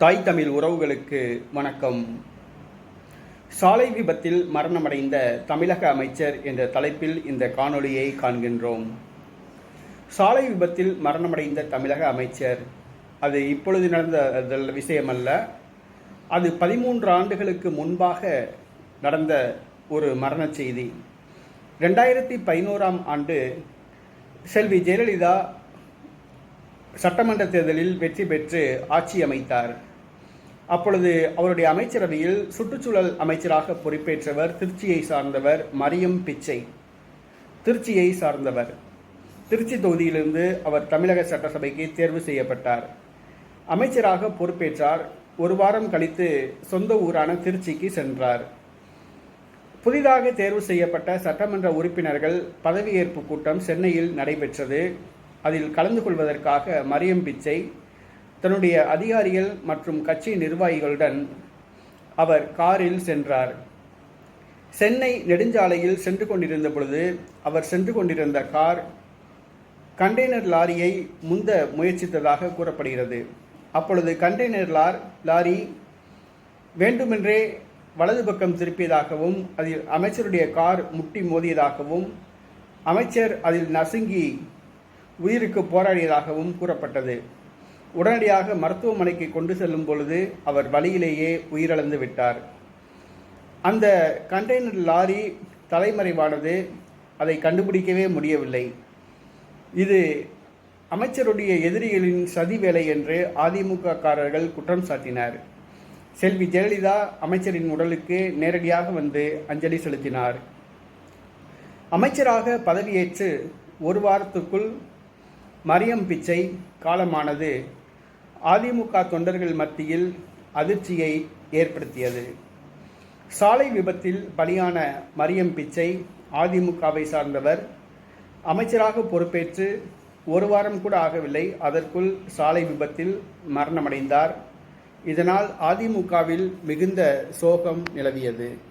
தாய் தமிழ் உறவுகளுக்கு வணக்கம். சாலை விபத்தில் மரணமடைந்த தமிழக அமைச்சர் என்ற தலைப்பில் இந்த காணொளியை காண்கின்றோம். சாலை விபத்தில் மரணமடைந்த தமிழக அமைச்சர் அது இப்பொழுது நடந்த விஷயமல்ல அது பதிமூன்று ஆண்டுகளுக்கு முன்பாக நடந்த ஒரு மரண செய்தி. ரெண்டாயிரத்தி பதினோராம் ஆண்டு செல்வி ஜெயலலிதா சட்டமன்ற தேர்தலில் வெற்றி பெற்று ஆட்சி அமைத்தார். அப்பொழுது அவருடைய அமைச்சரவையில் சுற்றுச்சூழல் அமைச்சராக பொறுப்பேற்றவர் திருச்சியை சார்ந்தவர் மரியம் பிச்சை. திருச்சியை சார்ந்தவர். திருச்சி தொகுதியிலிருந்து அவர் தமிழக சட்டசபைக்கு தேர்வு செய்யப்பட்டார். அமைச்சராக பொறுப்பேற்றார். ஒரு வாரம் கழித்து சொந்த ஊரான திருச்சிக்கு சென்றார். புதிதாக தேர்வு செய்யப்பட்ட சட்டமன்ற உறுப்பினர்கள் பதவியேற்பு கூட்டம் சென்னையில் நடைபெற்றது. அதில் கலந்து கொள்வதற்காக மரியம் பிச்சை தன்னுடைய அதிகாரிகள் மற்றும் கட்சி நிர்வாகிகளுடன் அவர் காரில் சென்றார். சென்னை நெடுஞ்சாலையில் சென்று கொண்டிருந்த பொழுது அவர் சென்று கொண்டிருந்த கார் கண்டெய்னர் லாரியை முந்த முயற்சித்ததாக கூறப்படுகிறது. அப்பொழுது கண்டெய்னர் லார் லாரி வேண்டுமென்றே வலது பக்கம் திருப்பியதாகவும் அதில் அமைச்சருடைய கார் முட்டி மோதியதாகவும் அமைச்சர் அதில் நசுங்கி உயிருக்கு போராடியதாகவும் கூறப்பட்டது. உடனடியாக மருத்துவமனைக்கு கொண்டு செல்லும் பொழுது அவர் வழியிலேயே உயிரிழந்து விட்டார். அந்த கண்டெய்னர் லாரி தலைமறைவானது அதை கண்டுபிடிக்கவே முடியவில்லை. இது அமைச்சருடைய எதிரிகளின் சதி வேலை என்று அதிமுக காரர்கள் குற்றம் சாட்டினார். செல்வி ஜெயலலிதா அமைச்சரின் உடலுக்கு நேரடியாக வந்து அஞ்சலி செலுத்தினார். அமைச்சராக பதவியேற்று ஒரு வாரத்துக்குள் மரியம் பிச்சை காலமானது அதிமுக தொண்டர்கள் மத்தியில் அதிர்ச்சியை ஏற்படுத்தியது. சாலை விபத்தில் பலியான மரியம் பிச்சை அதிமுகவை சார்ந்தவர். அமைச்சராக பொறுப்பேற்று ஒரு வாரம் கூட ஆகவில்லை. அதற்குள் சாலை விபத்தில் மரணமடைந்தார். இதனால் அதிமுகவில் மிகுந்த சோகம் நிலவியது.